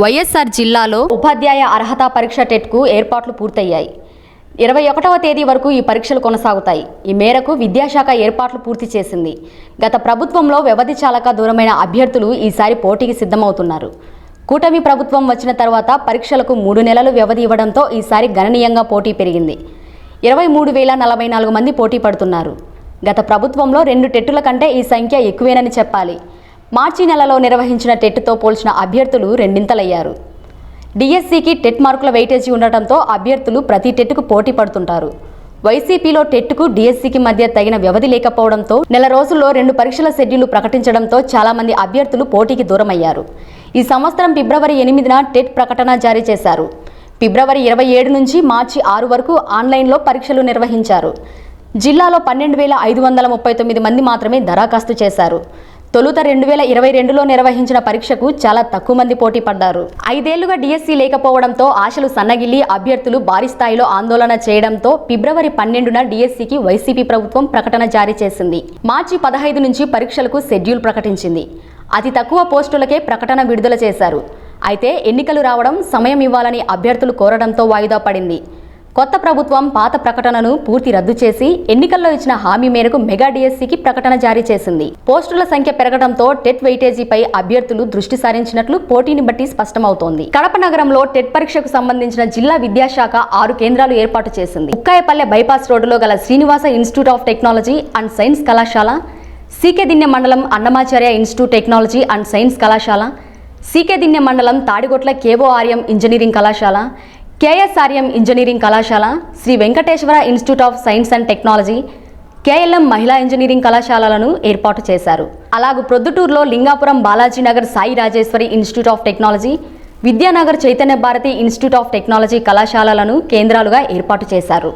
వైఎస్ఆర్ జిల్లాలో ఉపాధ్యాయ అర్హత పరీక్ష టెట్కు ఏర్పాట్లు పూర్తయ్యాయి. ఇరవై ఒకటవ తేదీ వరకు ఈ పరీక్షలు కొనసాగుతాయి. ఈ మేరకు విద్యాశాఖ ఏర్పాట్లు పూర్తి చేసింది. గత ప్రభుత్వంలో వ్యవధి చాలక దూరమైన అభ్యర్థులు ఈసారి పోటీకి సిద్ధమవుతున్నారు. కూటమి ప్రభుత్వం వచ్చిన తర్వాత పరీక్షలకు మూడు నెలలు వ్యవధి ఇవ్వడంతో ఈసారి గణనీయంగా పోటీ పెరిగింది. ఇరవై మూడు వేల నలభై నాలుగు మంది పోటీ పడుతున్నారు. గత ప్రభుత్వంలో రెండు టెట్టుల కంటే ఈ సంఖ్య ఎక్కువేనని చెప్పాలి. మార్చి నెలలో నిర్వహించిన టెట్తో పోల్చిన అభ్యర్థులు రెండింతలయ్యారు. డిఎస్సికి టెట్ మార్కుల వెయిటేజీ ఉండటంతో అభ్యర్థులు ప్రతి టెట్కు పోటీ పడుతుంటారు. వైసీపీలో టెట్కు డిఎస్సికి మధ్య తగిన వ్యవధి లేకపోవడంతో నెల రోజుల్లో రెండు పరీక్షల షెడ్యూల్ ప్రకటించడంతో చాలామంది అభ్యర్థులు పోటీకి దూరమయ్యారు. ఈ సంవత్సరం ఫిబ్రవరి ఎనిమిదిన టెట్ ప్రకటన జారీ చేశారు. ఫిబ్రవరి ఇరవై ఏడు నుంచి మార్చి ఆరు వరకు ఆన్లైన్లో పరీక్షలు నిర్వహించారు. జిల్లాలో పన్నెండు వేల ఐదు వందల ముప్పై తొమ్మిది మంది మాత్రమే దరఖాస్తు చేశారు. తొలుత రెండు వేల ఇరవై రెండులో నిర్వహించిన పరీక్షకు చాలా తక్కువ మంది పోటీ పడ్డారు. ఐదేళ్ళుగా డిఎస్సీ లేకపోవడంతో ఆశలు సన్నగిల్లి అభ్యర్థులు భారీ స్థాయిలో ఆందోళన చేయడంతో ఫిబ్రవరి పన్నెండున డిఎస్సీకి వైసీపీ ప్రభుత్వం ప్రకటన జారీ చేసింది. మార్చి పదహైదు నుంచి పరీక్షలకు షెడ్యూల్ ప్రకటించింది. అతి తక్కువ పోస్టులకే ప్రకటన విడుదల చేశారు. అయితే ఎన్నికలు రావడం సమయం ఇవ్వాలని అభ్యర్థులు కోరడంతో వాయిదా పడింది. కొత్త ప్రభుత్వం పాత ప్రకటనను పూర్తి రద్దు చేసి ఎన్నికల్లో ఇచ్చిన హామీ మేరకు మెగా డిఎస్సికి ప్రకటన జారీ చేసింది. పోస్టుల సంఖ్య పెరగడంతో టెట్ వెయిటేజీపై అభ్యర్థులు దృష్టి సారించినట్లు పోటీని బట్టి స్పష్టమవుతోంది. కడప నగరంలో టెట్ పరీక్షకు సంబంధించిన జిల్లా విద్యాశాఖ ఆరు కేంద్రాలు ఏర్పాటు చేసింది. ఉక్కాయపల్లె బైపాస్ రోడ్డులో గల Srinivasa institute of technology and science కళాశాల సీకెదిన్నె మండలం Annamacharya institute technology and science కళాశాల సీకెదిన్నె మండలం తాడిగొట్ల కేవోఆర్ఎం ఇంజనీరింగ్ కళాశాల కేఎస్ఆర్ఎం ఇంజనీరింగ్ కళాశాల Sri Venkateswara institute of science and technology KLM మహిళా ఇంజనీరింగ్ కళాశాలలను ఏర్పాటు చేశారు. అలాగే ప్రొద్దుటూరులో Lingapuram Balajinagar Sai Rajeswari institute of technology Vidyanagar Chaitanya Bharathi institute of technology కళాశాలలను కేంద్రాలుగా ఏర్పాటు చేశారు.